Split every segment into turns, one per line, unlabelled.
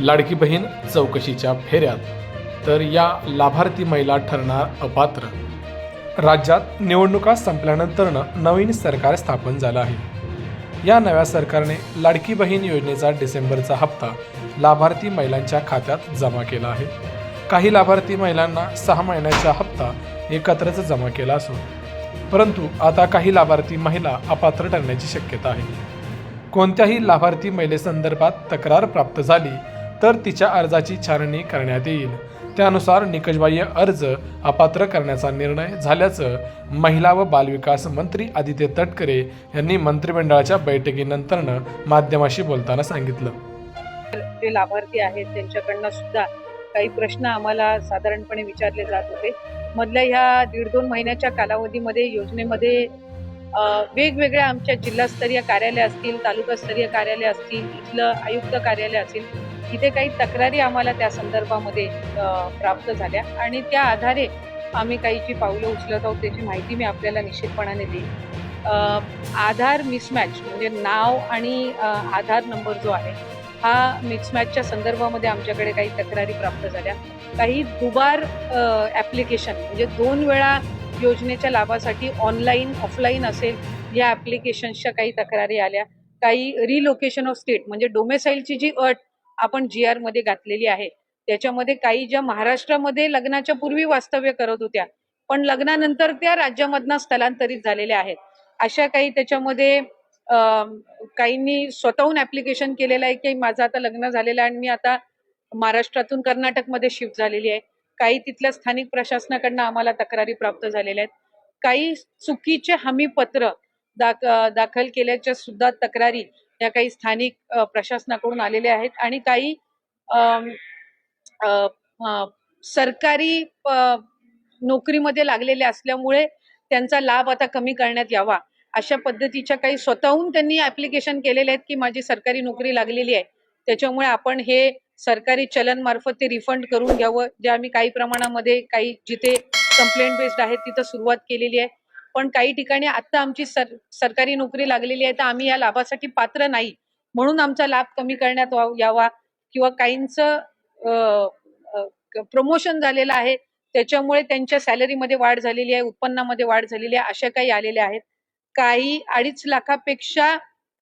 लाडकी बहीण चौकशीच्या फेऱ्यात. तर या लाभार्थी महिला ठरणार अपात्र. राज्यात निवडणुका संपल्यानंतरनं नवीन सरकार स्थापन झालं आहे. या नव्या सरकारने लाडकी बहीण योजनेचा डिसेंबरचा हप्ता लाभार्थी महिलांच्या खात्यात जमा केला आहे. काही लाभार्थी महिलांना सहा महिन्याचा हप्ता एकत्रच जमा केला असून परंतु आता काही लाभार्थी महिला अपात्र ठरण्याची शक्यता आहे. कोणत्याही लाभार्थी महिलेसंदर्भात तक्रार प्राप्त झाली तर तिच्या अर्जाची छाननी करण्यात येईल. त्यानुसार निकषबाह्य अर्ज अपात्र करण्याचा निर्णय झाल्याचं महिला व बालविकास मंत्री आदित्य तटकरे यांनी मंत्रिमंडळाच्या बैठकीनंतरनं माध्यमाशी बोलताना सांगितलं.
जे लाभार्थी आहेत त्यांच्याकडनं सुद्धा काही प्रश्न आम्हाला साधारणपणे विचारले जात होते. मधल्या ह्या दीड दोन महिन्याच्या कालावधीमध्ये योजनेमध्ये वेगवेगळ्या आमच्या जिल्हास्तरीय कार्यालय असतील तालुकास्तरीय कार्यालय असतील इथलं आयुक्त कार्यालय असेल इथे काही तक्रारी आम्हाला त्या संदर्भामध्ये प्राप्त झाल्या. आणि त्या आधारे आम्ही काही जी पावलं उचलत आहोत त्याची माहिती मी आपल्याला निश्चितपणाने देईन. आधार मिसमॅच म्हणजे नाव आणि आधार नंबर जो आहे हा मिसमॅचच्या संदर्भामध्ये आमच्याकडे काही तक्रारी प्राप्त झाल्या. काही दुबार ॲप्लिकेशन म्हणजे दोन वेळा योजनेच्या लाभासाठी ऑनलाईन ऑफलाईन असेल या ॲप्लिकेशन्सच्या काही तक्रारी आल्या. काही रिलोकेशन ऑफ स्टेट म्हणजे डोमेसाईलची जी अट आपण जी आरमध्ये घातलेली आहे त्याच्यामध्ये काही ज्या महाराष्ट्रामध्ये लग्नाच्या पूर्वी वास्तव्य करत होत्या पण लग्नानंतर त्या राज्यामधनं स्थलांतरित झालेल्या आहेत. अशा काही त्याच्यामध्ये काहींनी स्वतःहून ऍप्लिकेशन केलेलं आहे की माझं आता लग्न झालेलं आहे आणि मी आता महाराष्ट्रातून कर्नाटकमध्ये शिफ्ट झालेली आहे. काही तिथल्या स्थानिक प्रशासनाकडनं आम्हाला तक्रारी प्राप्त झालेल्या आहेत. काही चुकीचे हमीपत्र दाख दाखल केल्याच्या सुद्धा तक्रारी या काही स्थानिक प्रशासनाकडून आलेल्या आहेत आणि काही सरकारी नोकरीमध्ये लागलेले असल्यामुळे त्यांचा लाभ आता कमी करण्यात यावा. अशा पद्धतीच्या काही स्वतःहून त्यांनी ऍप्लिकेशन केलेले आहेत की माझी सरकारी नोकरी लागलेली आहे. त्याच्यामुळे आपण हे सरकारी चलन मार्फत ते रिफंड करून घ्यावं. जे आम्ही काही प्रमाणामध्ये काही जिथे कंप्लेंट बेस्ड आहेत तिथं सुरुवात केलेली आहे. पण काही ठिकाणी आता आमची सर सरकारी नोकरी लागलेली आहे तर आम्ही या लाभासाठी पात्र नाही. म्हणून आमचा लाभ कमी करण्यात यावा. किंवा काहींचं प्रमोशन झालेलं आहे त्याच्यामुळे त्यांच्या सॅलरीमध्ये वाढ झालेली आहे उत्पन्नामध्ये वाढ झालेली आहे अशा काही आलेल्या आहेत. काही अडीच लाखापेक्षा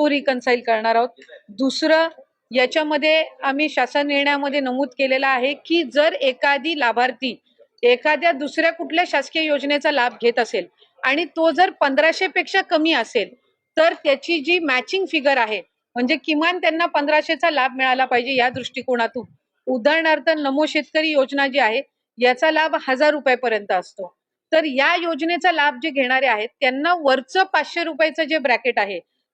तो रिकन्साईल करणार आहोत. दुसरं याच्यामध्ये आम्ही शासन निर्णयामध्ये नमूद केलेलं आहे की जर एखादी लाभार्थी एखाद्या दुसऱ्या कुठल्या शासकीय योजनेचा लाभ घेत असेल आणि तो जर पंधराशे पेक्षा कमी असेल तर त्याची जी मॅचिंग फिगर आहे म्हणजे किमान त्यांना पंधराशेचा लाभ मिळाला पाहिजे या दृष्टिकोनातून. उदाहरणार्थ नमो शेतकरी योजना जी आहे याचा लाभ हजार रुपयापर्यंत असतो. तर या योजनेचा लाभ जे घेणारे आहेत त्यांना वरचं पाचशे रुपयाचं जे ब्रॅकेट आहे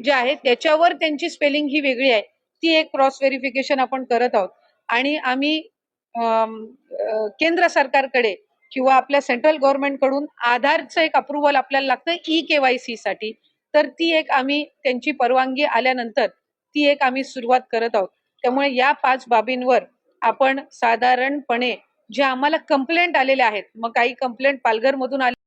जे आहे त्याच्यावर त्यांची स्पेलिंग ही वेगळी आहे. ती एक क्रॉस व्हेरिफिकेशन आपण करत आहोत. आणि आम्ही केंद्र सरकारकडे किंवा आपल्या सेंट्रल गव्हर्नमेंटकडून आधारचं एक अप्रुव्हल आपल्याला लागतं ई केवायसी साठी. तर ती एक आम्ही त्यांची परवानगी आल्यानंतर ती एक आम्ही सुरुवात करत आहोत. त्यामुळे या पाच बाबींवर आपण साधारणपणे जे आम्हाला कंप्लेंट आलेल्या आहेत मग काही कंप्लेंट पालघरमधून आले